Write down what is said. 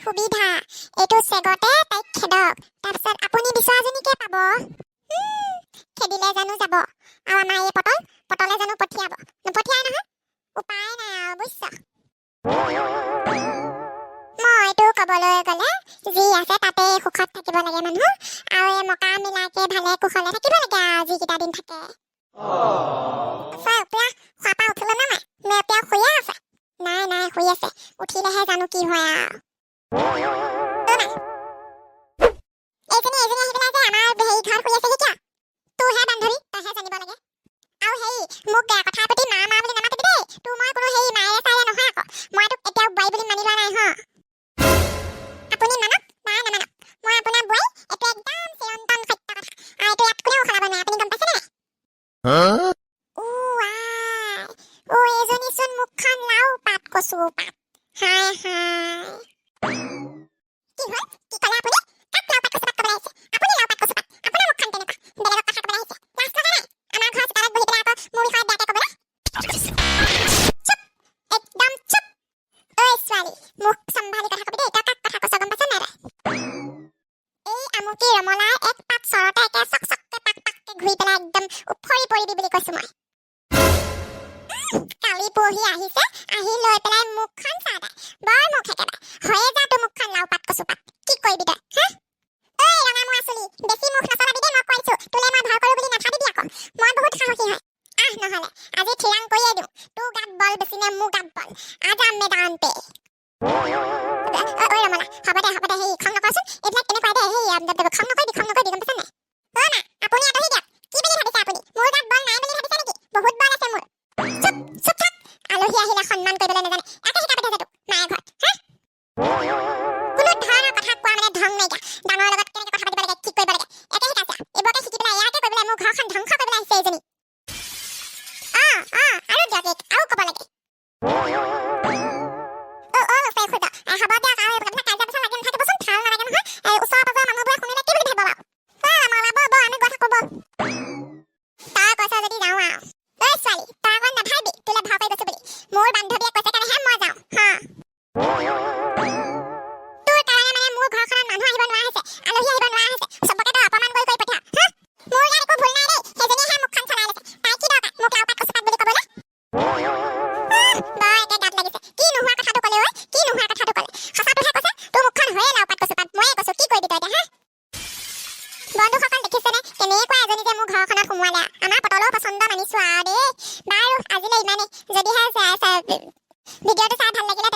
সুবিধা। এইটো চেগতে তাইক খেদক। তাৰপিছত আপুনি বিচৰাজনীকে পাব। খেদিলে জানো যাব। আৰু আমাৰ এই পটল পটলে জানো পঠিয়াব। নপঠিয়াই নহয় উপায় নাই আৰু বুজিছ? মইতো ক'বলৈ গ'লে যি আছে তাতে সুখত থাকিব লাগে মানুহ। আৰু এই মকা মিলাকে ভালে কুশলে থাকিব লাগে কচু পাত হাই হাই হয়ে যা তোৰ মুখখন লাও কচু পাত কি কৰিবি তই হা? ঐ ৰঙা মোৱা চুলি বেছি মুখ নচলাবি দেই মই কৈছো তোলে মই ভয় কৰো বুলি নাভাবিবি আকৌ। মই বহুত সাহসী হয়। আহ নহলে। আজি ঠিৰাং কৰিয়ে দিওঁ। তোৰ গাত বল বেছি নে মোৰ গাত বল? আজা মেদান পে। ঐ ৰমলা হ'ব দে হ'ব দে হেৰি খং নকৰচোন। এইবিলাক কেনেকুৱা দে হেৰি আম, দে- দে- খং নকৰিবি খং নকৰিবি গম পাইছা নাই? অ মা আপুনি আঁতৰি দিয়ক। কি বুলি ভাবিছে আপুনি? মোৰ গাত বল নাই বুলি ভাবিছে নেকি? বহুত বল আছে মোৰ। চুপ চুপ থাক। আলহী আহিলে সন্মান কৰিবলৈ অ অ মোৰ ঘৰখনত সোমোৱালে আমাৰ পটলৰ পচন্দ মানিছো আৰু দেই। বাৰু আজিলৈ ইমানেই। যদিহে ভিডিঅ'টো চাই ভাল লাগিলে